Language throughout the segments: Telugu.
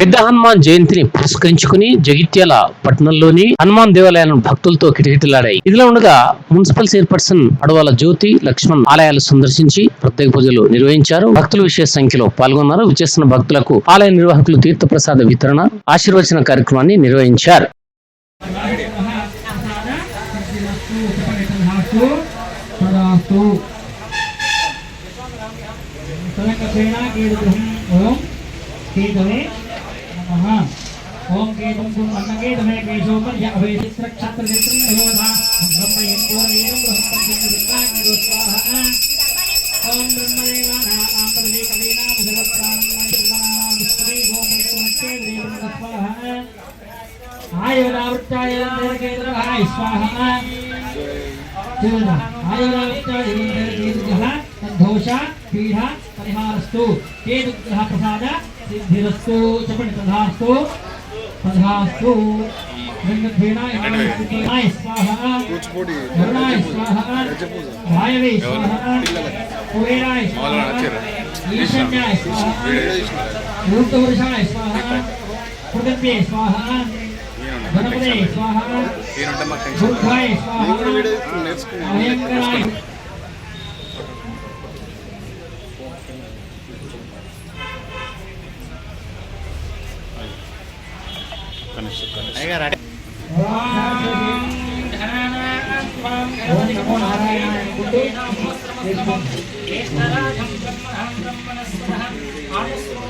పెద్ద హనుమాన్ జయంతిని పురస్కరించుకుని జగిత్యాల పట్టణంలోని హనుమాన్ దేవాలయాలను భక్తులతో కిటకిటలాడాయి ఇదిలా ఉండగా మున్సిపల్ చైర్పర్సన్ అడవాల జ్యోతి లక్ష్మణ్ ఆలయాలు సందర్శించి ప్రత్యేక పూజలు నిర్వహించారు భక్తులు విశేష సంఖ్యలో పాల్గొన్నారు విచేస్తున్న భక్తులకు ఆలయ నిర్వాహకులు తీర్థప్రసాద వితరణ ఆశీర్వచన కార్యక్రమాన్ని నిర్వహించారు తదాస్తు हाँ ओम केतुम कुम अन्नकेत में केशोपर या वेदिस्त्र क्षत्र क्षेत्र में योधा ब्रह्मयं ओरेयं बृहस्पतिं विद्वाग्निरो स्वाहा ओम ब्रह्मदेवाना आम्रदे कलेनाम सर्वप्राणानाम विस्पति गोमेतुमस्ते देवं स्वाहा आयुरावृत्ताय देवकेन्द्रभाय स्वाहा चेदा आयुरावृत्ताय देवकेन्द्रभाय तद्धोषा पीढ़ा परिहारस्तु केतुग्रह प्रसाद धीरस्तु चपण तथास्तु तथास्तु रंगध्वेनाय स्वाहा। करुणाय स्वाहा। भायवे स्वाहा। कुबेराय स्वाहा। ईशन्याय स्वाहा। ऊर्ध्ववर्षाय स्वाहा। कृतव्ये स्वाहा। गणपते स्वाहा। स्वाहा। अयंकराय అయంకరాయ ఓం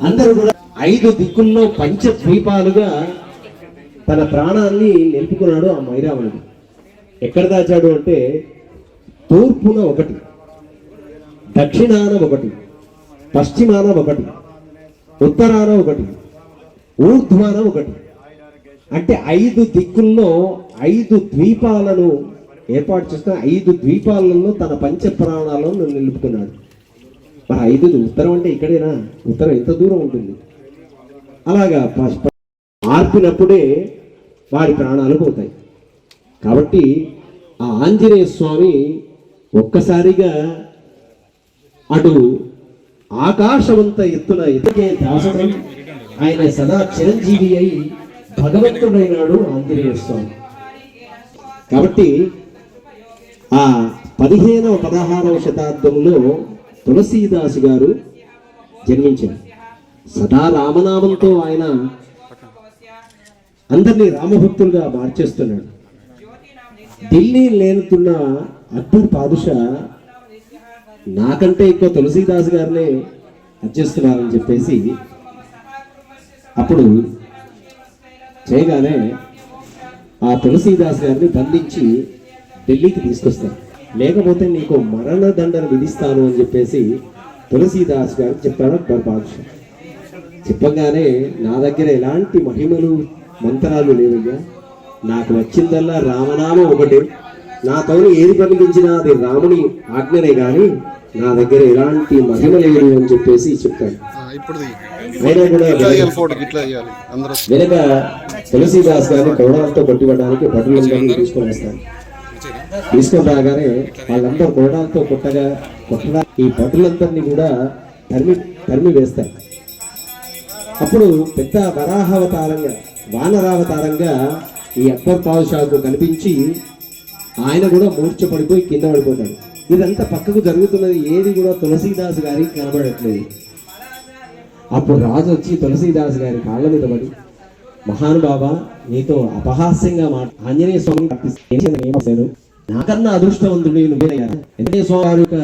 అందరూ కూడా ఐదు దిక్కుల్లో పంచ ద్వీపాలుగా తన ప్రాణాన్ని నిలుపుకున్నాడు ఆ మైరావణుడు. ఎక్కడ దాచాడు అంటే తూర్పున ఒకటి దక్షిణాన ఒకటి పశ్చిమాన ఒకటి ఉత్తరాన ఒకటి ఊర్ధ్వాన ఒకటి అంటే ఐదు దిక్కుల్లో ఐదు ద్వీపాలను ఏర్పాటు చేసుకుని ఐదు ద్వీపాలలో తన పంచ ప్రాణాలను నిలుపుకున్నాడు. మరి ఐదు ఉత్తరం అంటే ఇక్కడేనా? ఉత్తరం ఎంత దూరం ఉంటుంది? అలాగా మార్పినప్పుడే వాడి ప్రాణాలు పోతాయి. కాబట్టి ఆ ఆంజనేయ స్వామి ఒక్కసారిగా అటు ఆకాశవంత ఎత్తున ఎదిగే దాసనం ఆయన సదా చిరంజీవి అయి భగవంతుడైనాడు ఆంజనేయ స్వామి కాబట్టి ఆ పదిహేనవ పదహారవ శతాబ్దంలో తులసీదాసు గారు జన్మించారు. సదా రామనామంతో ఆయన అందరినీ రామభక్తులుగా మార్చేస్తున్నాడు. ఢిల్లీ లేనుతున్న అక్బర్ పాదుషా నాకంటే ఎక్కువ తులసీదాస్ గారినే అర్చిస్తున్నారని చెప్పేసి అప్పుడు చేయగానే ఆ తులసీదాస్ గారిని బంధించి ఢిల్లీకి తీసుకొస్తారు. లేకపోతే నీకు మరణ దండను విధిస్తాను అని చెప్పేసి తులసీదాస్ గారు చెప్పాడు అక్బర్ బాద్షా చెప్పగానే నా దగ్గర ఎలాంటి మహిమలు మంత్రాలు లేవయ్యా. నాకు వచ్చిందల్లా రామనామం ఒకటి. నాతో ఏది పలికించినా అది రాముని ఆజ్ఞనే కానీ నా దగ్గర ఎలాంటి మహిమ లేదు అని చెప్పేసి చెప్తాడు. అయినా కూడా వెనక తులసీదాస్ గారిని కొరడాలతో కొట్టివ్వడానికి భటులందరినీ తీసుకొని వస్తారు. తీసుకొని రాగానే వాళ్ళందరూ కొరడాలతో కొట్టగా కొట్టడా ఈ భటులందరినీ కూడా తరిమి తరిమి వేస్తారు. అప్పుడు పెద్ద వరాహావతారంగా వానరావతారంగా ఈ అక్బర్ పాదుషాకు కనిపించి ఆయన కూడా మూర్ఛపడిపోయి కింద పడిపోతాడు. ఇదంతా పక్కకు జరుగుతున్నది ఏది కూడా తులసీదాస్ గారికి కనబడట్లేదు. అప్పుడు రాజు వచ్చి తులసీదాస్ గారి కాళ్ళ మీద పడి మహానుభావ నీతో అపహాస్యంగా మాట ఆంజనేయ స్వామిని ప్రార్థిస్తాను నాకన్నా అదృష్టవంతుడు నువ్వేనయ్యా ఆంజనేయ స్వామి వారి యొక్క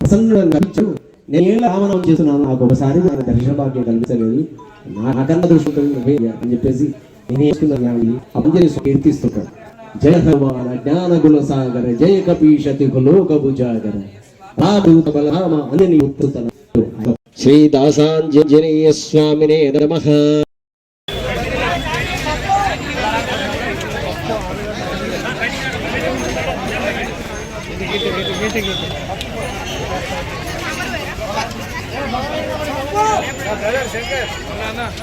ప్రసన్నులను కనిపించు నేను ఏళ్ళ చేస్తున్నాను. నాకు ఒకసారి నాకు దర్శన భాగ్యం కల్పించలేదు. నాకన్నా అదృష్టవంతుడు నువ్వే అని చెప్పేసి నేను వేసుకున్నాను ఆంజనేయ స్వామి కీర్తిస్తుంటాడు. ಜಯ ಸಮಾನ ಜ್ಞಾನ ಗುಣ ಸಾಗರ ಜಯ ಕಪೀಶತಿ ಲೋಕ ಭುಜಾಗರ ಭಾಭೂತ ಬಲರಾಮ ಅನನಿ ಉತ್ತುತನ ಶ್ರೀ ದಾಸಾಂಜನೇಯ ಸ್ವಾಮಿನೇ ನಮಃ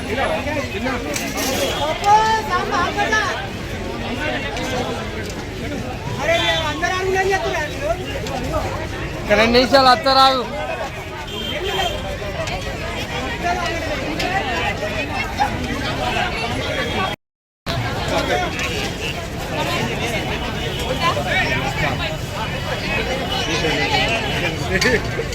ಇಲ್ಲ ಇಲ್ಲ ఇక్కడ రెండు నిమిషాలు అత్తరాదు Thank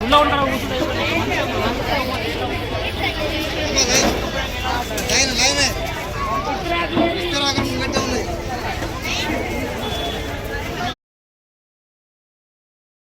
ఉన్నా